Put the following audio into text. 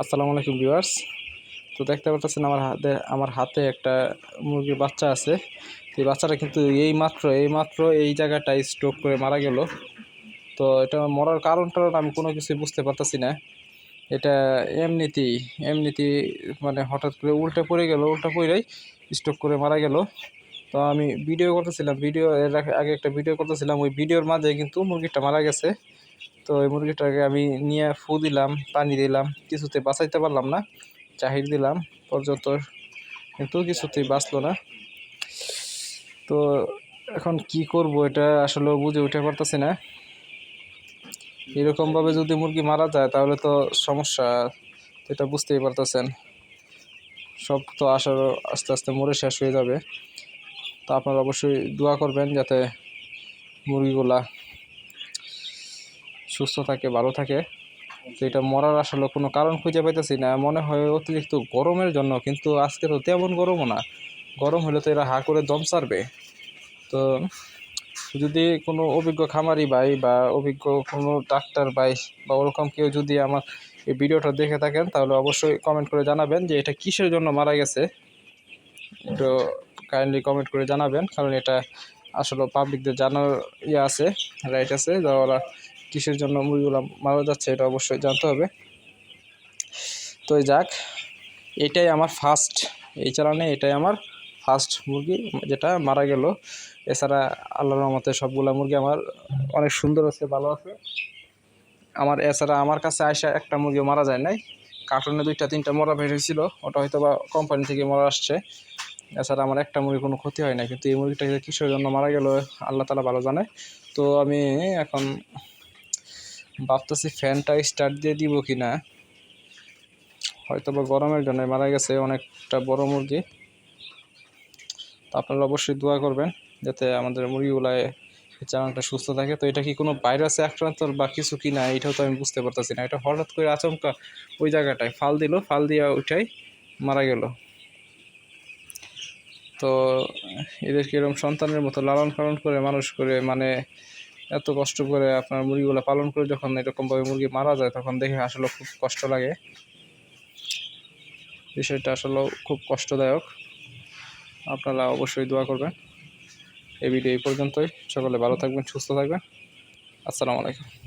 আসসালামু আলাইকুম ভিউয়ার্স। তো দেখতে পাচ্ছেন আমার হাতে আমার হাতে একটা মুরগির বাচ্চা আছে। তো এই বাচ্চাটা কিন্তু এই মাত্র এই মাত্র এই জায়গাটায় স্ট্রোক করে মারা গেল। তো এটা মরার কারণটা আমি কোনো কিছুই বুঝতে পারতেছি না। এটা এমনিতেই এমনিতেই মানে হঠাৎ করে উল্টে পড়ে গেল, উল্টা পড়েই স্ট্রোক করে মারা গেল। তো আমি ভিডিও করতেছিলাম ভিডিও এর আগে একটা ভিডিও করতেছিলাম। ওই ভিডিওর মাঝে কিন্তু মুরগিটা মারা গেছে। তো এই মুরগিটাকে আমি নিয়ে ফু দিলাম, পানি দিলাম, কিছুতে বাঁচাইতে পারলাম না, চাহির দিলাম, পর্যন্ত কিন্তু কিছুতেই বাঁচলো না। তো এখন কি করব এটা আসলে বুঝে উঠে পারতেছি না। এরকমভাবে যদি মুরগি মারা যায় তাহলে তো সমস্যা এটা বুঝতেই পারতেছেন। সব তো আসার আস্তে আস্তে মরে শেষ হয়ে যাবে। তো আপনারা অবশ্যই দোয়া করবেন যাতে মুরগিগুলা সুস্থ থাকে, ভালো থাকে তো এটা মরার আসলে কোনো কারণ খুঁজে পাইতেছি না। মনে হয় অতিরিক্ত গরমের জন্য, কিন্তু আজকে তো তেমন গরমও না। গরম হলে তো এরা হা করে দম সারবে তো যদি কোনো অভিজ্ঞ খামারি ভাই বা অভিজ্ঞ কোনো ডাক্তার ভাই বা ওরকম কেউ যদি আমার এই ভিডিওটা দেখে থাকেন, তাহলে অবশ্যই কমেন্ট করে জানাবেন যে এটা কিসের জন্য মারা গেছে। একটু কাইন্ডলি কমেন্ট করে জানাবেন, কারণ এটা আসলে পাবলিকদের জানার ইয়ে আছে রাইট আছে, যা ওরা কিসের জন্য মুরগিগুলো মারা যাচ্ছে এটা অবশ্যই জানতে হবে। তো যাক, এটাই আমার ফার্স্ট এই চালানে এটাই আমার ফার্স্ট মুরগি যেটা মারা গেল। এছাড়া আল্লাহর রহমতে সবগুলা মুরগি আমার অনেক সুন্দর আছে, ভালো আছে। আমার, এছাড়া আমার কাছে আসা একটা মুরগি মারা যায় নাই। কার্টুনে দুইটা, তিনটা মরা বের হয়েছিল, ওটা হয়তো বা কোম্পানি থেকে মরা আসছে। এছাড়া আমার একটা মুরগি কোনো ক্ষতি হয় না কিন্তু এই মুরগিটা কিসের জন্য মারা গেল, আল্লাহ তালা ভালো জানে। তো আমি এখন ভাবতেছি ফ্যানটা স্টার্ট দিয়ে দিব কি না হয়তো বা গরমের জন্য মারা গেছে অনেকটা বড় মুরগি। তো আপনারা অবশ্যই দোয়া করবেন যাতে আমাদের মুরগিগুলায় চ্যানেলটা সুস্থ থাকে। তো এটা কি কোনো ভাইরাসে আক্রান্ত বা কিছু কি না এটাও তো আমি বুঝতে পারতেছি না। এটা হঠাৎ করে আচমকা ওই জায়গাটায় ফাল দিল, ফাল দিয়ে ওইটাই মারা গেল। তো এদেরকে এরকম সন্তানের মতো লালন পালন করে মানুষ করে মানে এত কষ্ট করে আপনার মুরগিগুলো পালন করে যখন এরকমভাবে মুরগি মারা যায়, তখন দেখে আসলে খুব কষ্ট লাগে। বিষয়টা আসলে খুব কষ্টদায়ক। আপনারা অবশ্যই দোয়া করবেন। এই ভিডিও এই পর্যন্তই। সকলে ভালো থাকবেন, সুস্থ থাকবেন। আসসালামু আলাইকুম।